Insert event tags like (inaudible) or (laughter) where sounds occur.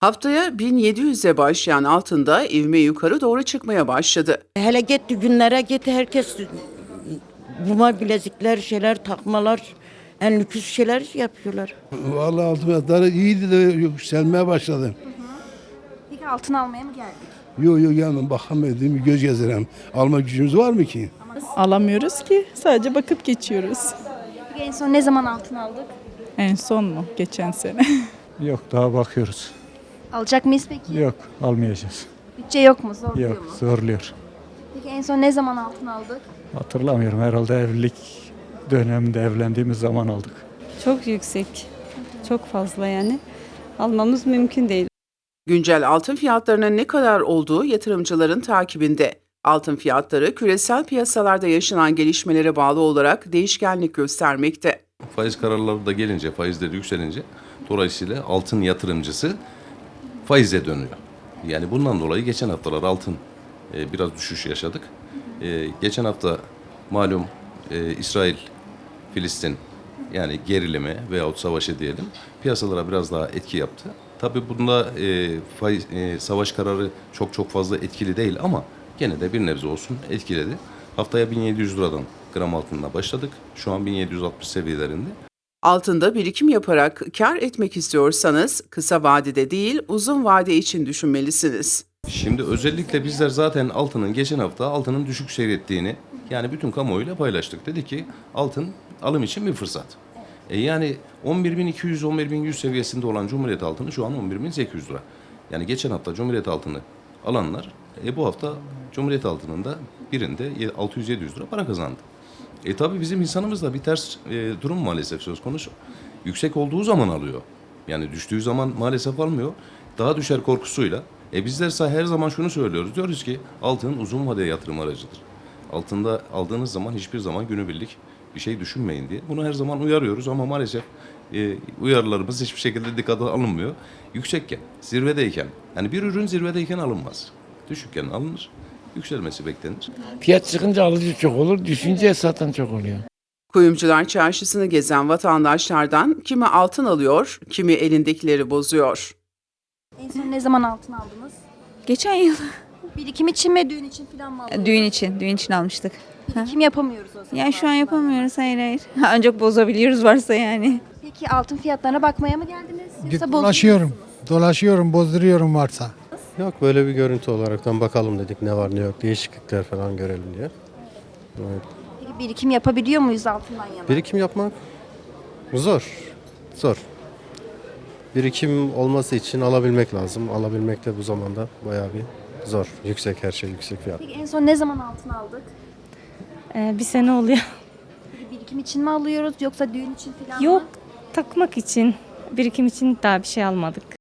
Haftaya 1700'e başlayan altında ivme yukarı doğru çıkmaya başladı. Hele gitti günlere gitti herkes buma bilezikler şeyler takmalar en lüks şeyler yapıyorlar. Vallahi altın fiyatları iyiydi de yükselmeye başladı. Peki altın almaya mı geldik? Yok yok gelmem bir göz gezdirem. Alma gücümüz var mı ki? Alamıyoruz ki. Sadece bakıp geçiyoruz. Peki en son ne zaman altın aldık? En son mu? Geçen sene. (laughs) Yok daha bakıyoruz. Alacak mıyız peki? Yok almayacağız. Bütçe yok mu? Zorluyor Yok mu? zorluyor. Peki en son ne zaman altın aldık? Hatırlamıyorum herhalde evlilik döneminde evlendiğimiz zaman aldık. Çok yüksek. Çok fazla yani. Almamız mümkün değil. Güncel altın fiyatlarının ne kadar olduğu yatırımcıların takibinde. Altın fiyatları küresel piyasalarda yaşanan gelişmelere bağlı olarak değişkenlik göstermekte. Faiz kararları da gelince, faizleri yükselince dolayısıyla altın yatırımcısı faize dönüyor. Yani bundan dolayı geçen haftalar altın e, biraz düşüş yaşadık. E, geçen hafta malum e, İsrail, Filistin yani gerilime veyahut savaşı diyelim piyasalara biraz daha etki yaptı. Tabii bunda e, faiz, e, savaş kararı çok çok fazla etkili değil ama gene de bir nebze olsun etkiledi. Haftaya 1700 liradan gram altınla başladık. Şu an 1760 seviyelerinde. Altında birikim yaparak kar etmek istiyorsanız kısa vadede değil uzun vade için düşünmelisiniz. Şimdi özellikle bizler zaten altının geçen hafta altının düşük seyrettiğini yani bütün kamuoyuyla paylaştık. Dedi ki altın alım için bir fırsat. E yani 11.200 11.100 seviyesinde olan Cumhuriyet altını şu an 11.800 lira. Yani geçen hafta Cumhuriyet altını alanlar e bu hafta Cumhuriyet altınında birinde 600-700 lira para kazandı. E tabi bizim insanımızda bir ters e, durum maalesef söz konusu. Yüksek olduğu zaman alıyor. Yani düştüğü zaman maalesef almıyor. Daha düşer korkusuyla. E bizler ise her zaman şunu söylüyoruz. Diyoruz ki altın uzun vadeli yatırım aracıdır. Altında aldığınız zaman hiçbir zaman günübirlik bir şey düşünmeyin diye. Bunu her zaman uyarıyoruz ama maalesef e, uyarılarımız hiçbir şekilde dikkate alınmıyor. Yüksekken, zirvedeyken, yani bir ürün zirvedeyken alınmaz. Düşükken alınır, yükselmesi beklenir. Fiyat çıkınca alıcı çok olur, düşünce satan çok oluyor. Kuyumcular çarşısını gezen vatandaşlardan kimi altın alıyor, kimi elindekileri bozuyor. En son ne zaman altın aldınız? Geçen yıl Birikim için mi düğün için falan mı alıyoruz? düğün için, düğün için almıştık. Birikim yapamıyoruz o zaman. Yani şu an yapamıyoruz, hayır hayır. (laughs) Ancak bozabiliyoruz varsa yani. Peki altın fiyatlarına bakmaya mı geldiniz? Yoksa bozdunuz Dolaşıyorum. Dolaşıyorum, bozduruyorum varsa. Yok böyle bir görüntü olaraktan bakalım dedik ne var ne yok değişiklikler falan görelim diye. Evet. Peki birikim yapabiliyor muyuz altından yana? Birikim yapmak zor. Zor. Birikim olması için alabilmek lazım. Alabilmek de bu zamanda bayağı bir zor. Yüksek her şey yüksek fiyat. Peki en son ne zaman altın aldık? bir sene oluyor. Peki birikim için mi alıyoruz yoksa düğün için falan Yok, mı? takmak için, birikim için daha bir şey almadık.